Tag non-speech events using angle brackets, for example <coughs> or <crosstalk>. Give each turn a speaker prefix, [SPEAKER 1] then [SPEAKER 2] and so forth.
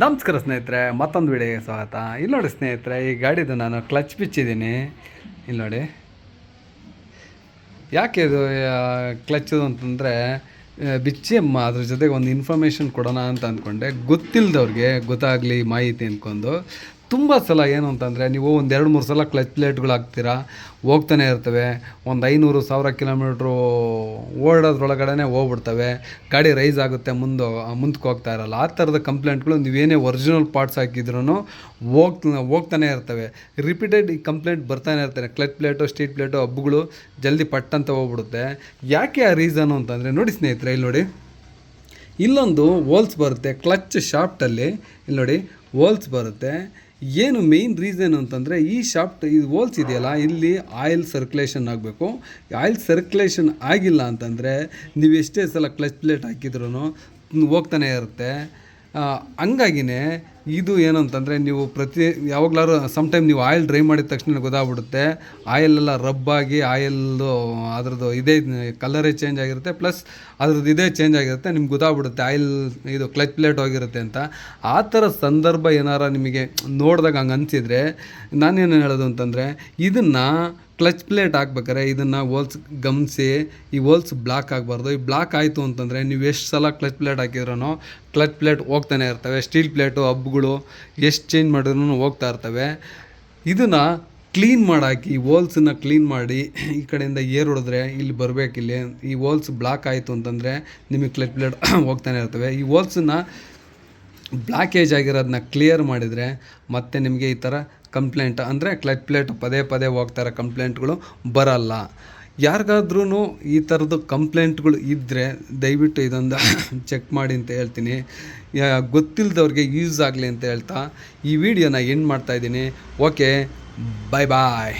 [SPEAKER 1] ನಮಸ್ಕಾರ ಸ್ನೇಹಿತರೆ, ಮತ್ತೊಂದು ವಿಡಿಯೋಗೆ ಸ್ವಾಗತ. ಇಲ್ಲಿ ನೋಡಿ ಸ್ನೇಹಿತರೆ, ಈ ಗಾಡಿದು ನಾನು ಕ್ಲಚ್ ಬಿಚ್ಚಿದ್ದೀನಿ. ಇಲ್ಲಿ ನೋಡಿ. ಯಾಕೆ ಇದು ಕ್ಲಚ್ ಅಂತಂದರೆ ಬಿಚ್ಚಿ ಅದ್ರ ಜೊತೆಗೆ ಒಂದು ಇನ್ಫಾರ್ಮೇಷನ್ ಕೊಡೋಣ ಅಂತ ಅಂದ್ಕೊಂಡೆ. ಗೊತ್ತಿಲ್ಲದವ್ರಿಗೆ ಗೊತ್ತಾಗಲಿ ಮಾಹಿತಿ ಅಂದ್ಕೊಂಡು. ತುಂಬ ಸಲ ಏನು ಅಂತಂದರೆ ನೀವು ಒಂದು ಎರಡು ಮೂರು ಸಲ ಕ್ಲಚ್ ಪ್ಲೇಟ್ಗಳು ಹಾಕ್ತೀರಾ ಹೋಗ್ತಾನೆ ಇರ್ತವೆ. ಒಂದು ಐನೂರು ಸಾವಿರ ಕಿಲೋಮೀಟ್ರು ಓಡೋದ್ರೊಳಗಡೆ ಹೋಗ್ಬಿಡ್ತವೆ. ಗಾಡಿ ರೈಸ್ ಆಗುತ್ತೆ, ಮುಂದೆ ಮುಂದಕ್ಕೆ ಹೋಗ್ತಾ ಇರಲ್ಲ. ಆ ಥರದ ಕಂಪ್ಲೇಂಟ್ಗಳು ನೀವೇನೇ ಒರಿಜಿನಲ್ ಪಾರ್ಟ್ಸ್ ಹಾಕಿದ್ರೂ ಹೋಗ್ತ, ಹೋಗ್ತಾನೆ ಇರ್ತವೆ. ರಿಪೀಟೆಡ್ ಈ ಕಂಪ್ಲೇಂಟ್ ಬರ್ತಾನೆ ಇರ್ತಾರೆ ಕ್ಲಚ್ ಪ್ಲೇಟು ಸ್ಟೀಟ್ ಪ್ಲೇಟು, ಹಬ್ಬಗಳು ಜಲ್ದಿ ಪಟ್ ಅಂತ ಹೋಗ್ಬಿಡುತ್ತೆ. ಯಾಕೆ ಆ ರೀಸನು ಅಂತಂದರೆ ನೋಡಿ ಸ್ನೇಹಿತರೆ, ಇಲ್ಲಿ ನೋಡಿ. ಇಲ್ಲೊಂದು ಹೋಲ್ಸ್ ಬರುತ್ತೆ, ಕ್ಲಚ್ ಶಾಫ್ಟಲ್ಲಿ. ಇಲ್ಲಿ ನೋಡಿ, ಹೋಲ್ಸ್ ಬರುತ್ತೆ. ಏನು ಮೇಯ್ನ್ ರೀಸನ್ ಅಂತಂದರೆ ಈ ಶಾಫ್ಟ್ ಇದು ಹೋಲ್ಸ್ ಇದೆಯಲ್ಲ, ಇಲ್ಲಿ ಆಯಿಲ್ ಸರ್ಕ್ಯುಲೇಷನ್ ಆಗಬೇಕು. ಆಯಿಲ್ ಸರ್ಕ್ಯುಲೇಷನ್ ಆಗಿಲ್ಲ ಅಂತಂದರೆ ನೀವು ಎಷ್ಟೇ ಸಲ ಕ್ಲಚ್ ಪ್ಲೇಟ್ ಹಾಕಿದ್ರೂ ಹೋಗ್ತಾನೆ ಇರುತ್ತೆ. ಹಂಗಾಗಿನೇ ಇದು ಏನು ಅಂತಂದರೆ ನೀವು ಪ್ರತಿ ಯಾವಾಗಲಾರು ಸಮ್ಟೈಮ್ ನೀವು ಆಯಿಲ್ ಡ್ರೈ ಮಾಡಿದ ತಕ್ಷಣ ಗೊತ್ತಾಗ್ಬಿಡುತ್ತೆ. ಆಯಿಲೆಲ್ಲ ರಬ್ಬಾಗಿ ಆಯಿಲ್ದು ಅದ್ರದ್ದು ಇದೇ ಕಲರೇ ಚೇಂಜ್ ಆಗಿರುತ್ತೆ ಪ್ಲಸ್ ಅದ್ರದ್ದು ಇದೇ ಚೇಂಜ್ ಆಗಿರುತ್ತೆ, ನಿಮ್ಗೆ ಗೊತ್ತಾಗ್ಬಿಡುತ್ತೆ ಆಯಿಲ್ ಇದು ಕ್ಲಚ್ ಪ್ಲೇಟ್ ಹೋಗಿರುತ್ತೆ ಅಂತ. ಆ ಥರ ಸಂದರ್ಭ ಏನಾರ ನಿಮಗೆ ನೋಡಿದಾಗ ಹಂಗೆ ಅನಿಸಿದರೆ ನಾನೇನು ಹೇಳೋದು ಅಂತಂದರೆ, ಇದನ್ನು ಕ್ಲಚ್ ಪ್ಲೇಟ್ ಹಾಕ್ಬೇಕಾರೆ ಇದನ್ನು ಹೋಲ್ಸ್ ಗಮನಿಸಿ, ಈ ಹೋಲ್ಸ್ ಬ್ಲಾಕ್ ಆಗಬಾರ್ದು. ಈ ಬ್ಲಾಕ್ ಆಯಿತು ಅಂತಂದರೆ ನೀವು ಎಷ್ಟು ಸಲ ಕ್ಲಚ್ ಪ್ಲೇಟ್ ಹಾಕಿದ್ರೂ ಕ್ಲಚ್ ಪ್ಲೇಟ್ ಹೋಗ್ತಾನೆ ಇರ್ತವೆ. ಸ್ಟೀಲ್ ಪ್ಲೇಟು ಹಬ್ಗಳು ಎಷ್ಟು ಚೇಂಜ್ ಮಾಡಿದ್ರೂ ಹೋಗ್ತಾ ಇರ್ತವೆ. ಇದನ್ನು ಕ್ಲೀನ್ ಮಾಡಾಕಿ ಹೋಲ್ಸನ್ನ ಕ್ಲೀನ್ ಮಾಡಿ, ಈ ಕಡೆಯಿಂದ ಏರ್ ಹೊಡೆದ್ರೆ ಇಲ್ಲಿ ಬರಬೇಕಿಲ್ಲಿ ಈ ಹೋಲ್ಸ್ ಬ್ಲಾಕ್ ಆಯಿತು ಅಂತಂದರೆ ನಿಮಗೆ ಕ್ಲಚ್ ಪ್ಲೇಟ್ <coughs> ಹೋಗ್ತಾನೆ ಇರ್ತವೆ. ಈ ಹೋಲ್ಸನ್ನ ಬ್ಲಾಕೇಜ್ ಆಗಿರೋದನ್ನ ಕ್ಲಿಯರ್ ಮಾಡಿದರೆ ಮತ್ತೆ ನಿಮಗೆ ಈ ಥರ ಕಂಪ್ಲೇಂಟ್, ಅಂದರೆ ಕ್ಲಚ್ ಪ್ಲೇಟ್ ಪದೇ ಪದೇ ಹೋಗ್ತಾರೆ ಕಂಪ್ಲೇಂಟ್ಗಳು ಬರಲ್ಲ. ಯಾರಿಗಾದ್ರೂ ಈ ಥರದ್ದು ಕಂಪ್ಲೇಂಟ್ಗಳು ಇದ್ದರೆ ದಯವಿಟ್ಟು ಇದೊಂದು ಚೆಕ್ ಮಾಡಿ ಅಂತ ಹೇಳ್ತೀನಿ. ಗೊತ್ತಿಲ್ಲದವ್ರಿಗೆ ಯೂಸ್ ಆಗಲಿ ಅಂತ ಹೇಳ್ತಾ ಈ ವಿಡಿಯೋನ ಎಂಡ್ ಮಾಡ್ತಾಯಿದ್ದೀನಿ ಓಕೆ ಬಾಯ್ ಬಾಯ್